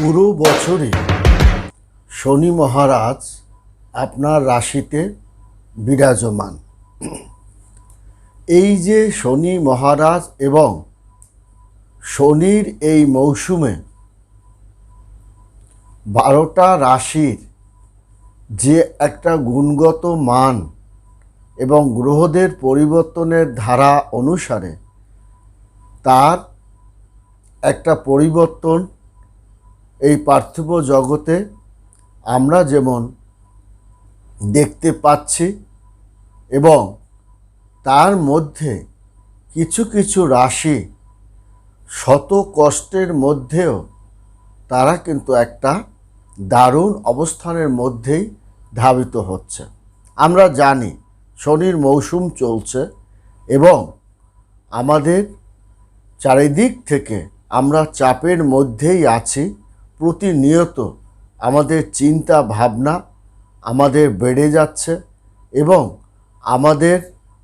পুরো বছরই শনি মহারাজ আপনার রাশিতে বিরাজমান। এই যে শনি মহারাজ এবং শনির এই মৌসুমে বারোটা রাশির যে একটা গুণগত মান এবং গ্রহদের পরিবর্তনের ধারা অনুসারে তার একটা পরিবর্তন এই পার্থিব জগতে আমরা যেমন দেখতে পাচ্ছি এবং তার মধ্যে কিছু কিছু রাশি শত কষ্টের মধ্যেও তারা কিন্তু একটা দারুণ অবস্থানের মধ্যেই ধাবিত হচ্ছে। আমরা জানি শনির মৌসুম চলছে এবং আমাদের চারিদিক থেকে আমরা চাপের মধ্যেই আছি। প্রতিনিয়ত আমাদের চিন্তা ভাবনা আমাদের বেড়ে যাচ্ছে এবং আমাদের,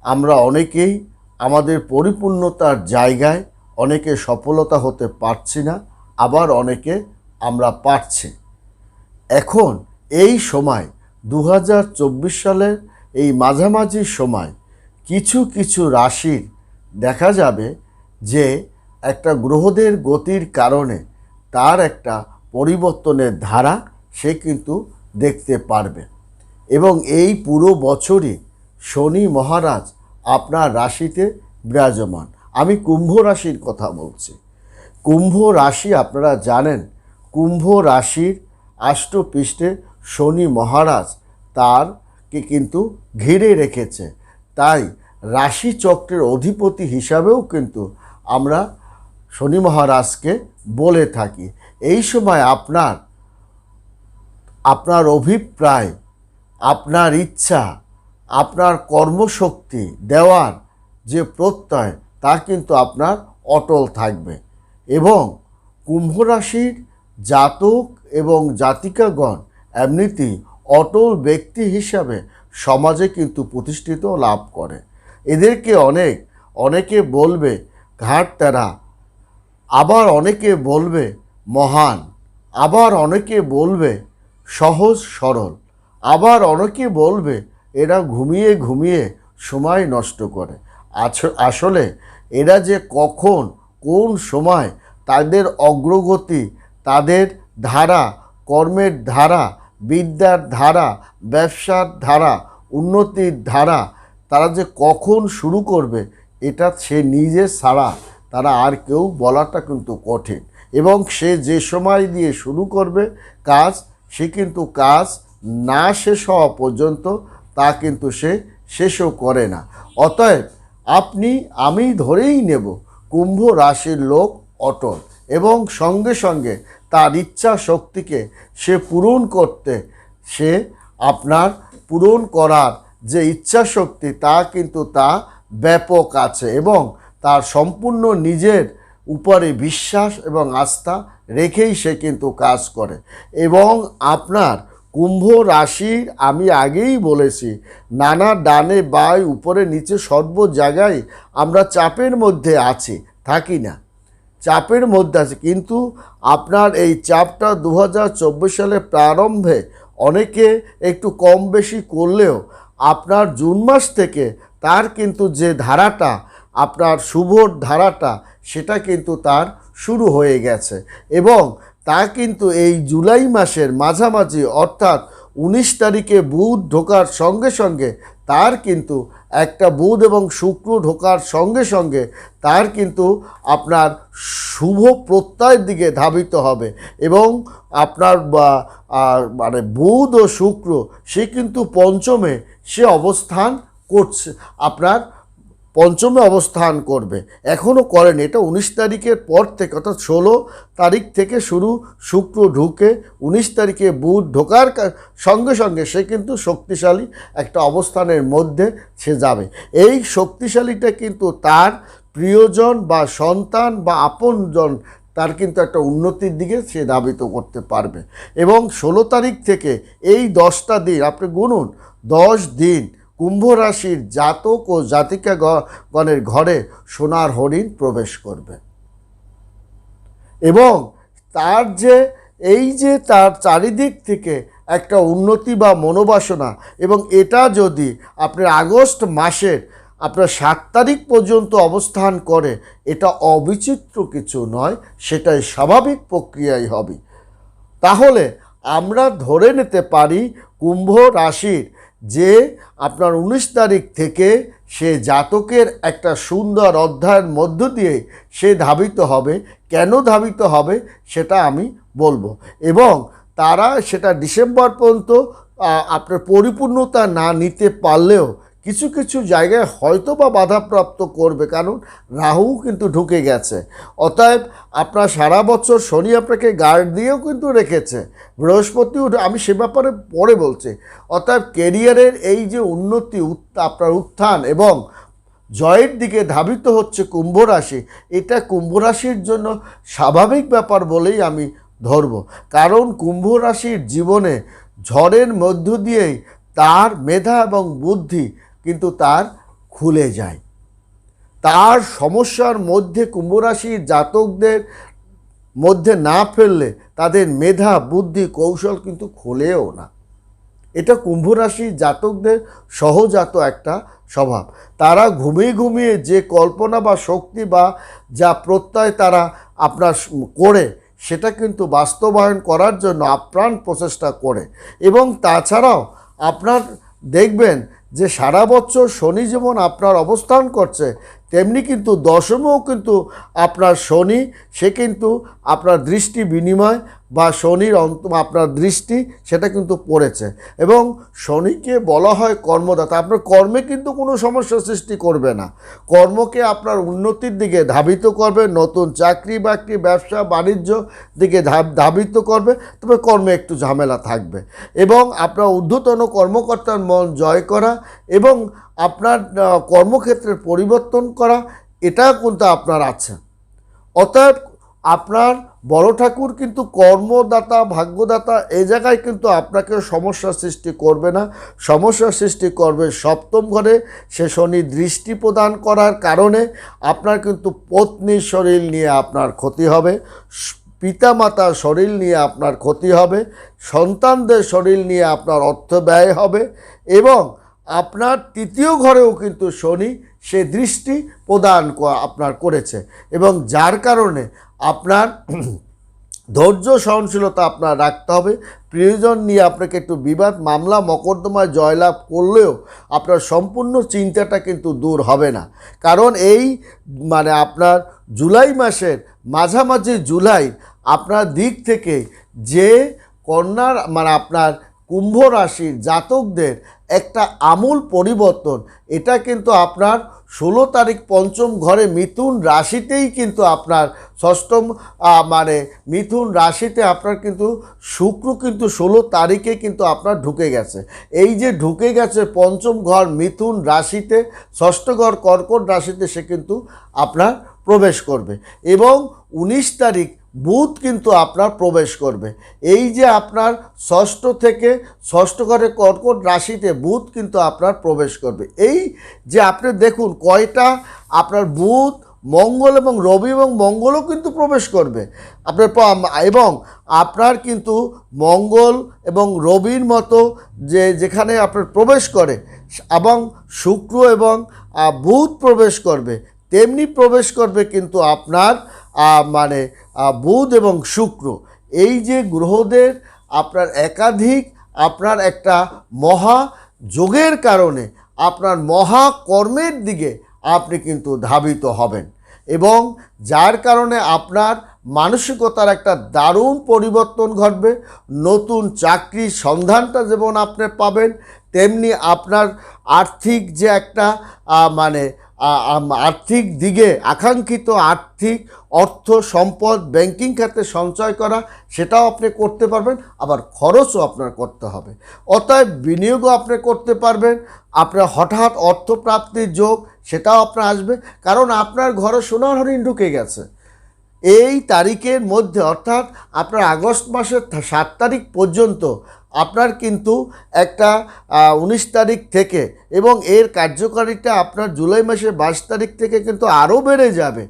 আমরা অনেকেই আমাদের পরিপূর্ণতার জায়গায় অনেকে সফলতা হতে পারছি না, আবার অনেকে আমরা পারছি। এখন এই সময় দু হাজার চব্বিশ সালের এই মাঝামাঝি সময়, কিছু কিছু রাশির দেখা যাবে যে একটা গ্রহদের গতির কারণে তার একটা পরিবর্তনের ধারা সে কিন্তু দেখতে পারবে। এবং এই পুরো বছরই শনি মহারাজ আপনার রাশিতে বিরাজমান। আমি কুম্ভ রাশির কথা বলছি। কুম্ভ রাশি আপনারা জানেন, কুম্ভ রাশির আষ্টপৃষ্ঠে শনি মহারাজ তারকে কিন্তু ঘিরে রেখেছে। তাই রাশি চক্রের অধিপতি হিসাবেও কিন্তু আমরা শনি মহারাজকে বলে থাকি। এই সময় আপনার আপনার অভিপ্রায়, আপনার ইচ্ছা, আপনার কর্মশক্তি, দেওয়ার যে প্রত্যয়, তা কিন্তু আপনার অটল থাকবে। এবং কুম্ভ রাশির জাতক এবং জাতিকাগণ এমনিতেই অটল ব্যক্তি হিসাবে সমাজে কিন্তু প্রতিষ্ঠিত লাভ করে। এদেরকে অনেক, অনেকে বলবে, ঘাট তেরা আবার অনেকে বলবে মহান। আবার অনেকে বলবে, সহজ সরল। আবার অনেকে বলবে, এরা ঘুমিয়ে ঘুমিয়ে সময় নষ্ট করে। আসলে এরা যে কখন, কোন সময় তাদের অগ্রগতি, তাদের ধারা, কর্মের ধারা, বিদ্যার ধারা, ব্যবসার ধারা, উন্নতির ধারা, তারা যে কখন শুরু করবে, এটা সে নিজে ছাড়া তারা আর কেউ বলাটা কিন্তু কঠিন। এবং সে যে সময় দিয়ে শুরু করবে কাজ, সে কিন্তু কাজ না শেষ হওয়া পর্যন্ত তা কিন্তু সে শেষও করে না। অতএব আপনি, আমি ধরেই নেব কুম্ভ রাশির লোক অটল এবং সঙ্গে সঙ্গে তার ইচ্ছা শক্তিকে সে পূরণ করতে, সে আপনার পূরণ করার যে ইচ্ছা শক্তি তা কিন্তু তা ব্যাপক আছে এবং তার সম্পূর্ণ নিজের উপরে বিশ্বাস এবং আস্থা রেখেই সে কিন্তু কাজ করে। এবং আপনার কুম্ভ রাশির আমি আগেই বলেছি, নানা ডানে বাই উপরে নিচে সর্ব জায়গায় আমরা চাপের মধ্যে আছি, থাকি না। চাপের মধ্যে আছে, কিন্তু আপনার এই চাপটা দু হাজার চব্বিশ সালে প্রারম্ভে অনেকে একটু কম বেশি করলেও আপনার জুন মাস থেকে তার কিন্তু যে ধারাটা আপনার শুভর ধারাটা, সেটা কিন্তু তার শুরু হয়ে গেছে। এবং তা কিন্তু এই জুলাই মাসের মাঝামাঝি, অর্থাৎ উনিশ তারিখে বুধ ঢোকার সঙ্গে সঙ্গে তার কিন্তু একটা বুধ এবং শুক্র ঢোকার সঙ্গে সঙ্গে তার কিন্তু আপনার শুভ প্রত্যয়ের দিকে ধাবিত হবে। এবং আপনার মানে বুধ ও শুক্র, সে কিন্তু পঞ্চমে সে অবস্থান করছে, আপনার পঞ্চমে অবস্থান করবে। এখনও করেন। এটা উনিশ তারিখের পর থেকে, অর্থাৎ ষোলো তারিখ থেকে শুরু, শুক্র ঢুকে উনিশ তারিখে বুধ ঢোকার সঙ্গে সঙ্গে সে কিন্তু শক্তিশালী একটা অবস্থানের মধ্যে সে যাবে। এই শক্তিশালীটা কিন্তু তার প্রিয়জন বা সন্তান বা আপনজন, তার কিন্তু একটা উন্নতির দিকে সে ধাবিত করতে পারবে। এবং ষোলো তারিখ থেকে এই দশটা দিন, আপনি গুনুন, দশ দিন কুম্ভ রাশির জাতক ও জাতিকা গণের ঘরে সোনার হরিণ প্রবেশ করবে। এবং তার যে, এই যে তার চারিদিক থেকে একটা উন্নতি বা মনোবাসনা, এবং এটা যদি আপনার আগস্ট মাসের আপনার সাত তারিখ পর্যন্ত অবস্থান করে, এটা অবিচিত্র কিছু নয়, সেটাই স্বাভাবিক প্রক্রিয়াই হবে। তাহলে আমরা ধরে নিতে পারি কুম্ভ রাশির যে আপনার উনিশ তারিখ থেকে সে জাতকের একটা সুন্দর অধ্যায়ের মধ্য দিয়ে সে ধাবিত হবে। কেন ধাবিত হবে সেটা আমি বলব। এবং তারা সেটা ডিসেম্বর পর্যন্ত আপনার পরিপূর্ণতা না নিতে পারলেও কিছু কিছু জায়গায় হয়তো বা বাধাপ্রাপ্ত করবে, কারণ রাহু কিন্তু ঢুকে গেছে। অতএব আপনার সারা বছর শনি আপনাকে গার্ড দিয়েও কিন্তু রেখেছে। বৃহস্পতিও আমি সে ব্যাপারে পরে বলছি। অতএব কেরিয়ারের এই যে উন্নতি আপনার উত্থান এবং জয়ের দিকে ধাবিত হচ্ছে কুম্ভ রাশি, এটা কুম্ভ রাশির জন্য স্বাভাবিক ব্যাপার বলেই আমি ধরব। কারণ কুম্ভ রাশির জীবনে ঝড়ের মধ্য দিয়েই তার মেধা এবং বুদ্ধি কিন্তু তার খুলে যায়। তার সমস্যার মধ্যে কুম্ভ রাশির জাতকদের মধ্যে না ফেললে তাদের মেধা, বুদ্ধি, কৌশল কিন্তু খোলেও না। এটা কুম্ভ রাশির জাতকদের সহজাত একটা স্বভাব। তারা ঘুমিয়ে ঘুমিয়ে যে কল্পনা বা শক্তি বা যা প্রত্যয় তারা আপনার করে, সেটা কিন্তু বাস্তবায়ন করার জন্য আপ্রাণ প্রচেষ্টা করে। এবং তাছাড়াও আপনার দেখবেন যে সারা বছর শনি যেমন আপনার অবস্থান করছে, তেমনি কিন্তু দশমেও কিন্তু আপনার শনি, সে কিন্তু আপনার দৃষ্টি বিনিময় বা শনির অন্ত আপনার দৃষ্টি সেটা কিন্তু পড়েছে। এবং শনিকে বলা হয় কর্মদাতা। আপনার কর্মে কিন্তু কোনো সমস্যা সৃষ্টি করবে না। কর্মকে আপনার উন্নতির দিকে ধাবিত করবে, নতুন চাকরি বাকরি, ব্যবসা বাণিজ্য দিকে ধাবিত করবে, তবে কর্মে একটু ঝামেলা থাকবে। এবং আপনার ঊর্ধ্বতন কর্মকর্তার মন জয় করা এবং আপনার কর্মক্ষেত্রের পরিবর্তন করা এটা কিন্তু আপনার আছে। অতএব আপনার বড় ঠাকুর কিন্তু কর্মদাতা, ভাগ্যদাতা এই জায়গায় কিন্তু আপনাকে সমস্যা সৃষ্টি করবে না। সমস্যা সৃষ্টি করবে সপ্তম ঘরে, সে শনি দৃষ্টি প্রদান করার কারণে আপনার কিন্তু পত্নীর শরীর নিয়ে আপনার ক্ষতি হবে, পিতামাতার শরীর নিয়ে আপনার ক্ষতি হবে, সন্তানদের শরীর নিয়ে আপনার অর্থ ব্যয় হবে এবং আপনার তৃতীয় ঘরেও কিন্তু শনি সে দৃষ্টি প্রদান আপনার করেছে এবং যার কারণে আপনার ধৈর্য সহনশীলতা আপনার রাখতে হবে। প্রিয়জন নিয়ে আপনাকে একটু বিবাদ, মামলা, মকদ্দমায় জয়লাভ করলেও আপনার সম্পূর্ণ চিন্তাটা কিন্তু দূর হবে না। কারণ এই মানে আপনার জুলাই মাসের মাঝামাঝি জুলাই আপনার দিক থেকে যে কন্যার মানে আপনার কুম্ভ রাশির জাতকদের একটা আমূল পরিবর্তন, এটা কিন্তু আপনার ষোলো তারিখ পঞ্চম ঘরে মিথুন রাশিতেই কিন্তু আপনার ষষ্ঠম মানে মিথুন রাশিতে আপনার কিন্তু শুক্র কিন্তু ষোলো তারিখে কিন্তু আপনার ঢুকে গেছে। এই যে ঢুকে গেছে পঞ্চম ঘর মিথুন রাশিতে, ষষ্ঠ ঘর কর্কট রাশিতে সে কিন্তু আপনার প্রবেশ করবে। এবং উনিশ তারিখ বুধ কিন্তু আপনার প্রবেশ করবে। এই যে আপনার ষষ্ঠ থেকে ষষ্ঠ ঘরে কর্কট রাশিতে বুধ কিন্তু আপনার প্রবেশ করবে। এই যে আপনি দেখুন কয়টা আপনার বুধ মঙ্গল এবং রবি এবং মঙ্গলও কিন্তু প্রবেশ করবে। আপনার এবং আপনার কিন্তু মঙ্গল এবং রবির মতো যে যেখানে আপনার প্রবেশ করে, এবং শুক্র এবং বুধ প্রবেশ করবে। তেমনি প্রবেশ করবে কিন্তু আপনার মানে বুধ এবং শুক্র। এই যে গ্রহদের আপনার একাধিক, আপনার একটা মহা যোগের কারণে আপনার মহা কর্মের দিকে আপনি কিন্তু ধাবিত হবেন এবং যার কারণে আপনার মানসিকতার একটা দারুণ পরিবর্তন ঘটবে, নতুন চাকরির সন্ধানটা যেমন আপনি পাবেন, তেমনি আপনার আর্থিক যে একটা মানে আর্থিক দিকে আকাঙ্ক্ষিত আর্থিক অর্থ সম্পদ ব্যাংকিং খাতে সঞ্চয় করা, সেটাও আপনি করতে পারবেন, আবার খরচও আপনার করতে হবে। অতএব বিনিয়োগও আপনি করতে পারবেন আপনার হঠাৎ অর্থপ্রাপ্তির যোগ, সেটাও আপনার আসবে, কারণ আপনার ঘরে সোনার হরিণ ঢুকে গেছে। এই তারিখের মধ্যে, অর্থাৎ আপনার আগস্ট মাসের সাত তারিখ পর্যন্ত আপনার কিন্তু একটা উনিশ তারিখ থেকে এবং এর কার্যকারিতা আপনার জুলাই মাসের বাইশ তারিখ থেকে কিন্তু আরও বেড়ে যাবে।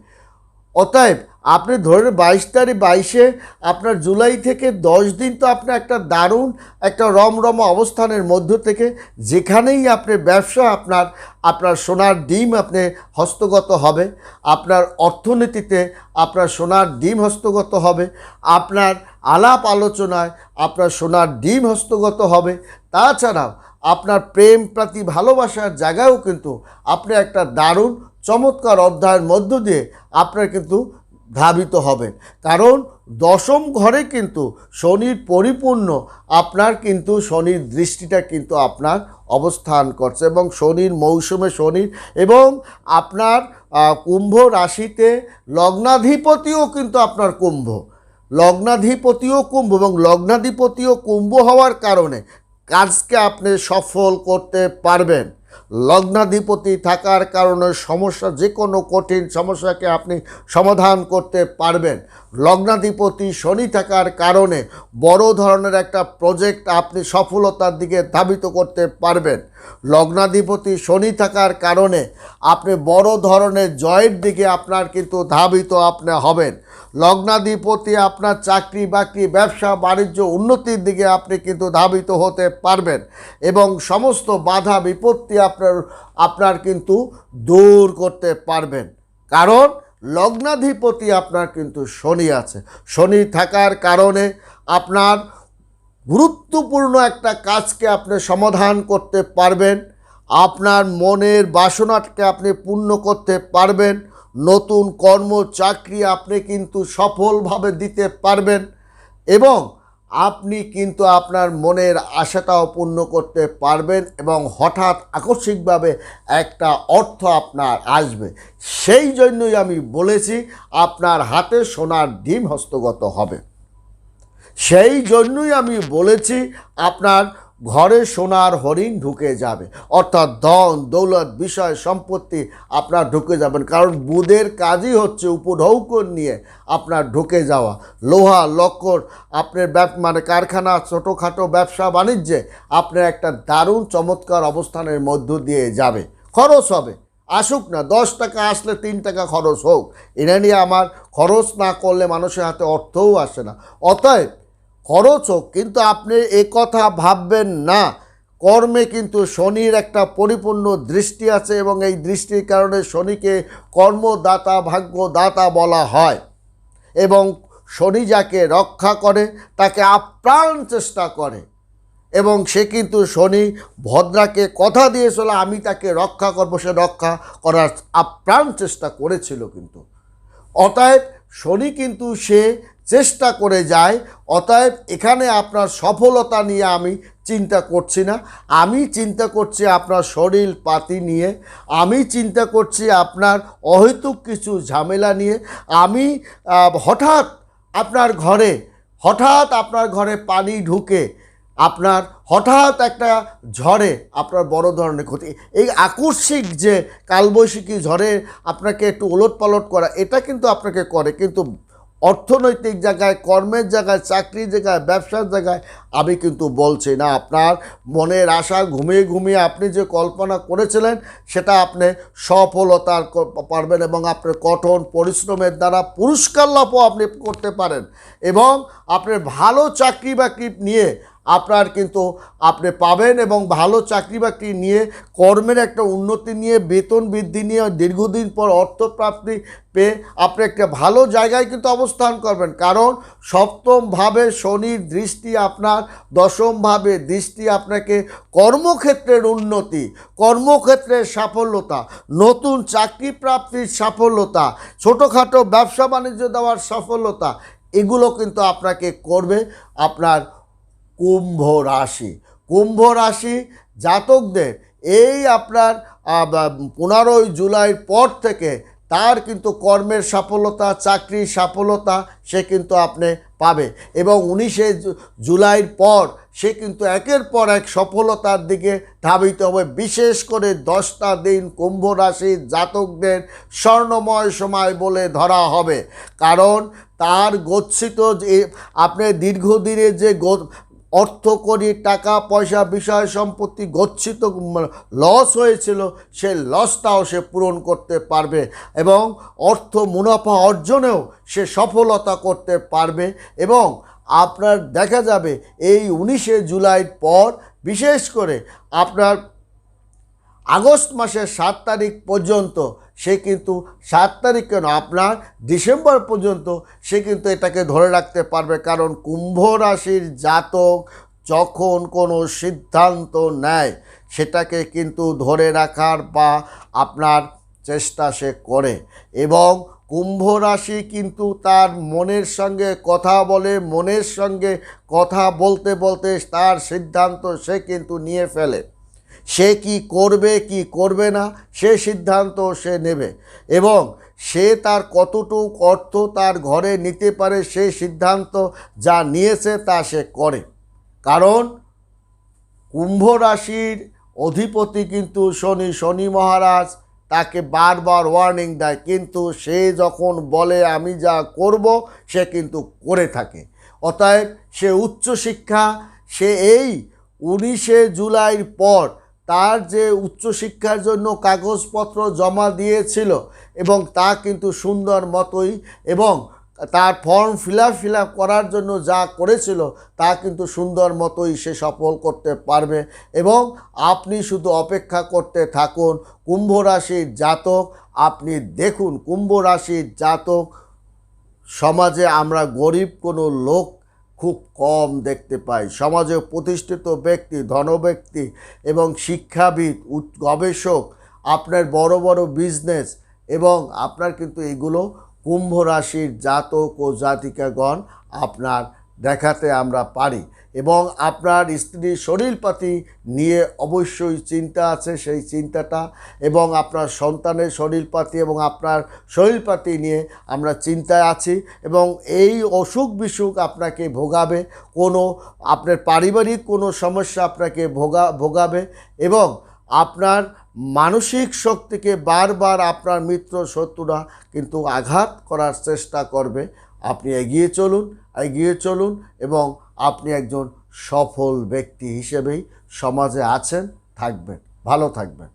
অতএব আপনি ধরে বাইশ তারিখ বাইশে আপনার জুলাই থেকে দশ দিন তো আপনি একটা দারুণ একটা রমরম অবস্থানের মধ্য থেকে যেখানেই আপনি ব্যবসা, আপনার আপনার সোনার ডিম আপনি হস্তগত হবে, আপনার অর্থনীতিতে আপনার সোনার ডিম হস্তগত হবে, আপনার আলাপ আলোচনায় আপনার সোনার ডিম হস্তগত হবে, তাছাড়াও আপনার প্রেম, প্রতি ভালোবাসার জায়গায়ও কিন্তু আপনি একটা দারুণ, চমৎকার অধ্যায়ের মধ্য দিয়ে আপনার কিন্তু ধাবিত হবেন। কারণ দশম ঘরে কিন্তু শনির পরিপূর্ণ, আপনার কিন্তু শনির দৃষ্টিটা কিন্তু আপনার অবস্থান করছে এবং শনির মৌসুমে শনির এবং আপনার কুম্ভ রাশিতে লগ্নাধিপতিও কিন্তু আপনার কুম্ভ। লগ্নাধিপতিও কুম্ভ এবং লগ্নাধিপতিও কুম্ভ হওয়ার কারণে কাজকে আপনি সফল করতে পারবেন। লগ্নাধিপতি থাকার কারণে সমস্যা যে কোনো কঠিন সমস্যাকে আপনি সমাধান করতে পারবেন। লগ্নাধিপতি শনি থাকার কারণে বড় ধরনের একটা প্রজেক্ট আপনি সফলতার দিকে ধাবিত করতে পারবেন। লগ্নাধিপতি শনি থাকার কারণে আপনি বড় ধরনের জয়ের দিকে আপনার কিন্তু ধাবিত আপনি হবেন। লগ্নাধিপতি, আপনার চাকরি বাকরি, ব্যবসা, বাণিজ্য উন্নতির দিকে আপনি কিন্তু ধাবিত হতে পারবেন এবং সমস্ত বাধা, বিপত্তি আপনার আপনার কিন্তু দূর করতে পারবেন। কারণ লগ্নাধিপতি আপনার কিন্তু শনি আছে। শনি থাকার কারণে আপনার গুরুত্বপূর্ণ একটা কাজকে আপনি সমাধান করতে পারবেন। আপনার মনের বাসনাটাকে আপনি পূর্ণ করতে পারবেন। নতুন কর্ম চাকরি আপনি কিন্তু সফলভাবে দিতে পারবেন এবং আপনি কিন্তু আপনার মনের আশাটাও পূর্ণ করতে পারবেন এবং হঠাৎ আকস্মিকভাবে একটা অর্থ আপনার আসবে। সেই জন্যই আমি বলেছি আপনার হাতে সোনার ডিম হস্তগত হবে। সেই জন্যই আমি বলেছি আপনার ঘরে সোনার হরিণ ঢুকে যাবে। অর্থাৎ ধন, দৌলত, বিষয়, সম্পত্তি আপনার ঢুকে যাবেন। কারণ বুধের কাজই হচ্ছে উপঢৌকন নিয়ে আপনার ঢুকে যাওয়া। লোহা, লক্কর আপনার মানে কারখানা, ছোটোখাটো ব্যবসা, বাণিজ্যে আপনার একটা দারুণ, চমৎকার অবস্থানের মধ্য দিয়ে যাবে। খরচ হবে। আসুক না, দশ টাকা আসলে তিন টাকা খরচ হোক। এটা নিয়ে আমার খরচ না করলে মানুষের হাতে অর্থও আসে না। অতএব খরচ হোক কিন্তু আপনি কথা ভাববেন না। কর্মে কিন্তু শনির একটা পরিপূর্ণ দৃষ্টি আছে এবং এই দৃষ্টির কারণে শনিকে কর্মদাতা, ভাগ্যদাতা বলা হয় এবং শনি যাকে রক্ষা করে, তাকে আপ্রাণ চেষ্টা করে এবং সে কিন্তু শনি ভদ্রাকে কথা দিয়েছিল, আমি তাকে রক্ষা করব। সে রক্ষা করার আপ্রাণ চেষ্টা করেছিল কিন্তু। অতএব শনি কিন্তু সে চেষ্টা করে যায়, অতএব এখানে আপনার সফলতা নিয়ে আমি চিন্তা করছি না। আমি চিন্তা করছি আপনার শরীর পাতি নিয়ে, আমি চিন্তা করছি আপনার অহেতুক কিছু ঝামেলা নিয়ে। আমি হঠাৎ আপনার ঘরে, হঠাৎ আপনার ঘরে পানি ঢুকে, আপনার হঠাৎ একটা ঝড়ে আপনার বড় ধরনের ক্ষতি। এই আকস্মিক যে কালবৈশাখী ঝড়ে আপনাকে একটু ওলট পালট করা, এটা কিন্তু আপনাকে করে। কিন্তু অর্থনৈতিক জায়গায়, কর্মের জায়গায়, চাকরির জায়গায়, ব্যবসার জায়গায়, আমি কিন্তু বলছি না। আপনার মনের আশা ঘুমিয়ে ঘুমিয়ে আপনি যে কল্পনা করেছিলেন, সেটা আপনি সফলতার পারবেন এবং আপনার কঠোর পরিশ্রমের দ্বারা পুরস্কার লাভও আপনি করতে পারেন। এবং আপনার ভালো চাকরি বাকরি নিয়ে আপনার কিন্তু আপনি পাবেন এবং ভালো চাকরি বাকরি নিয়ে, কর্মের একটা উন্নতি নিয়ে, বেতন বৃদ্ধি নিয়ে দীর্ঘদিন পর অর্থপ্রাপ্তি পেয়ে আপনি একটা ভালো জায়গায় কিন্তু অবস্থান করবেন। কারণ সপ্তমভাবে শনির দৃষ্টি আপনার দশমভাবে দৃষ্টি আপনাকে কর্মক্ষেত্রের উন্নতি, কর্মক্ষেত্রের সাফল্যতা, নতুন চাকরি প্রাপ্তির সাফল্যতা, ছোটোখাটো ব্যবসা বাণিজ্য দেওয়ার সফলতা এগুলো কিন্তু আপনাকে করবে। আপনার কুম্ভ রাশি। কুম্ভ রাশি জাতকদের এই আপনার পনেরোই জুলাইয়ের পর থেকে তার কিন্তু কর্মের সফলতা চাকরির সফলতা সে কিন্তু আপনি পাবে এবং উনিশে জু- জুলাইয়ের পর সে কিন্তু একের পর এক সফলতার দিকে ধাবিত হবে। বিশেষ করে দশটা দিন কুম্ভ রাশির জাতকদের স্বর্ণময় সময় বলে ধরা হবে। কারণ তার গচ্ছিত যে, আপনি দীর্ঘদিনের যে অর্থকরী টাকা, পয়সা, বিষয়, সম্পত্তি গচ্ছিত লস হয়েছিল সেই লসটাও সে পূরণ করতে পারবে এবং অর্থ মুনাফা অর্জনেও সে সফলতা করতে পারবে এবং আপনার দেখা যাবে এই উনিশে জুলাইয়ের পর বিশেষ করে আপনার আগস্ট মাসের সাত তারিখ পর্যন্ত সে কিন্তু, সাত তারিখ কেন? আপনার ডিসেম্বর পর্যন্ত সে কিন্তু এটাকে ধরে রাখতে পারবে। কারণ কুম্ভ রাশির জাতক যখন কোনো সিদ্ধান্ত নেয়, সেটাকে কিন্তু ধরে রাখার বা আপনার চেষ্টা সে করে। এবং কুম্ভ রাশি কিন্তু তার মনের সঙ্গে কথা বলে, মনের সঙ্গে কথা বলতে বলতে তার সিদ্ধান্ত সে কিন্তু নিয়ে ফেলে। সে কি করবে কি করবে না, সে সিদ্ধান্ত সে নেবে। এবং সে তার কতটুক অর্থ তার ঘরে নিতে পারে, সে সিদ্ধান্ত যা নিয়েছে তা সে করে। কারণ কুম্ভ রাশির অধিপতি কিন্তু শনি শনি মহারাজ তাকে বারবার ওয়ার্নিং দেয়, কিন্তু সে যখন বলে, আমি যা করব সে কিন্তু করে থাকে। অতএব সে উচ্চশিক্ষা সে এই উনিশে জুলাইয়ের পর তার যে উচ্চশিক্ষার জন্য কাগজপত্র জমা দিয়েছিল এবং তা কিন্তু সুন্দর মতোই এবং তার form fill up fill up করার জন্য যা করেছিল তা কিন্তু সুন্দর মতোই সে সফল করতে পারবে এবং আপনি শুধু অপেক্ষা করতে থাকুন। কুম্ভ রাশির জাতক, আপনি দেখুন কুম্ভ রাশির জাতক। সমাজে আমরা গরিব কোনো লোক খুব কম দেখতে পাই। সমাজে প্রতিষ্ঠিত ব্যক্তি, ধন ব্যক্তি এবং শিক্ষাবিদ গবেষক, আপনার বড় বড় বিজনেস এবং আপনার কিন্তু এগুলো কুম্ভ রাশির জাতক ও জাতিকাগণ আপনার দেখাতে আমরা পারি এবং আপনার স্ত্রীর শরীরপাতি নিয়ে অবশ্যই চিন্তা আছে সেই চিন্তাটা এবং আপনার সন্তানের শরীরপাতি এবং আপনার শরীরপাতি নিয়ে আমরা চিন্তায় আছি এবং এই অসুখ বিসুখ আপনাকে ভোগাবে, কোনো আপনার পারিবারিক কোনো সমস্যা আপনাকে ভোগা, ভোগাবে এবং আপনার মানসিক শক্তিকে বারবার আপনার মিত্র শত্রুরা কিন্তু আঘাত করার চেষ্টা করবে। আপনি এগিয়ে চলুন এগিয়ে চলুন এবং আপনি একজন সফল ব্যক্তি হিসেবেই সমাজে আছেন, থাকবেন, ভালো থাকবেন।